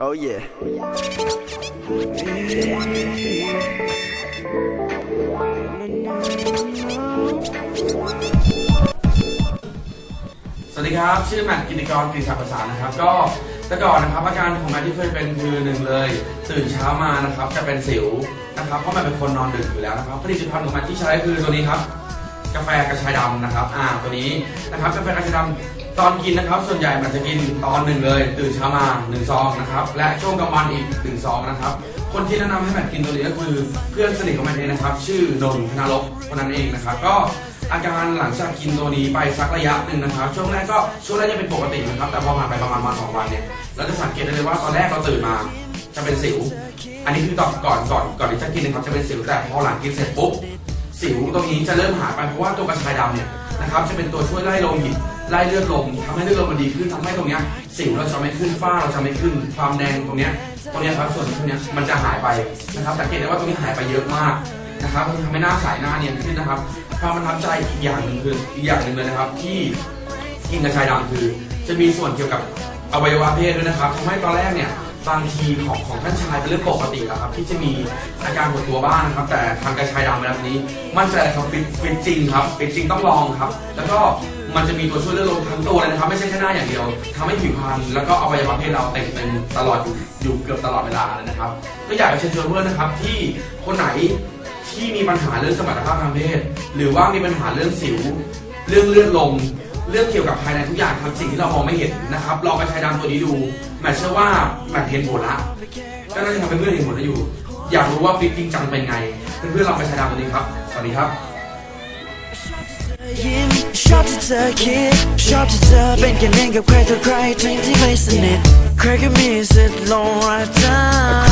Oh yeah. สวัสดีครับ ชื่อแมทกิติกรกฤษภาษานะครับ ก็แต่ก่อนนะครับอาการของแมทที่เคยเป็นคือหนึ่งเลย ตื่นเช้ามานะครับจะเป็นสิวนะครับเพราะแมทเป็นคนนอนดึกอยู่แล้วนะครับผลิตภัณฑ์ของแมทที่ใช้คือตัวนี้ครับ กาแฟกระชายดำนะครับ อ่า ตัวนี้นะครับกาแฟกระชายดำตอนกินนะครับ ส่วนใหญ่มันจะกินตอนหนึ่งเลย ตื่นเช้ามาหนึ่งซองนะครับ และช่วงกลางวันอีกหนึ่งซองนะครับ คนที่แนะนำให้แมทกินตัวนี้ก็คือเพื่อนสนิทของแมทเองนะครับ ชื่อนนทนารกคนนั้นเองนะครับ ก็อาการหลังจากกินตัวนี้ไปสักระยะหนึ่งนะครับ ช่วงแรกก็ช่วงแรกจะเป็นปกตินะครับ แต่พอผ่านไปประมาณมาสองวันเนี่ยเราจะสังเกตได้เลยว่าตอนแรกเราตื่นมาจะเป็นสิว อันนี้คือตอนก่อนก่อนก่อนที่จะกินนะครับจะเป็นสิวแต่พอหลังกินเสร็จปุ๊บ สิวตรงนี้จะเริ่มหายไปเพราะว่าตัวกระชายดำเนี่ยนะครับจะเป็นตัวช่วยไล่โลหิตไล่เลือดลมทำให้เลือดลมมันดีขึ้นทำให้ตรงเนี้ยสิวเราจะไม่ขึ้นฝ้าเราจะไม่ขึ้นความแดงตรงเนี้ยตรงเนี้ยครับส่วนตรงเนี้ยมันจะหายไปนะครับสังเกตได้ว่าตรงนี้หายไปเยอะมากนะครับมันทำให้หน้าใสหน้าเนียนขึ้นนะครับความประทับใจอีกอย่างหนึ่งคืออีกอย่างหนึ่งเลยนะครับ ที่กินกระชายดำคือ จะมีส่วนเกี่ยวกับอวัยวะเพศด้วยนะครับทำให้ตอนแรกเนี่ย บางทีของของท่านชายเป็นเรื่องปกติแล้วครับ ที่จะมีอาการปวดตัวบ้างนะครับ แต่ทางกระชายดำแบบนี้ มั่นใจเลยครับฟิตฟิตจริงครับฟิตจริงต้องลองครับ แล้วก็มันจะมีตัวช่วยเรื่องลมทั้งตัวเลยนะครับ ไม่ใช่แค่หน้าอย่างเดียวทำให้ผิวพรรณแล้วก็อวัยวะเพศเราเต็มเต็มตลอดอยู่อยู่เกือบตลอดเวลาเลยนะครับ ก็อยากจะเชิญชวนเพื่อนนะครับที่คนไหนที่มีปัญหาเรื่องสมรรถภาพทางเพศ หรือว่ามีปัญหาเรื่องสิว เรื่องเลือดลม เรื่องเกี่ยวกับภายในทุกอย่างครับสิ่งที่เรามองไม่เห็นนะครับลองไปใช้ดำตัวนี้ดูแมทเชื่อว่าแมทเห็นผลละก็น่าจะทำให้เพื่อนเห็นผลได้อยู่ อยากรู้ว่าฟิตจริงจังเป็นไง เพื่อนๆลองไปใช้ดำตัวนี้ครับ สวัสดีครับยิ้มชอบที่เธอคิดชอบที่เธอเป็นกันเองกับใครต่อใครทั้งที่ไม่สนิทใครก็มีสิทธิ์ลงรักเธอ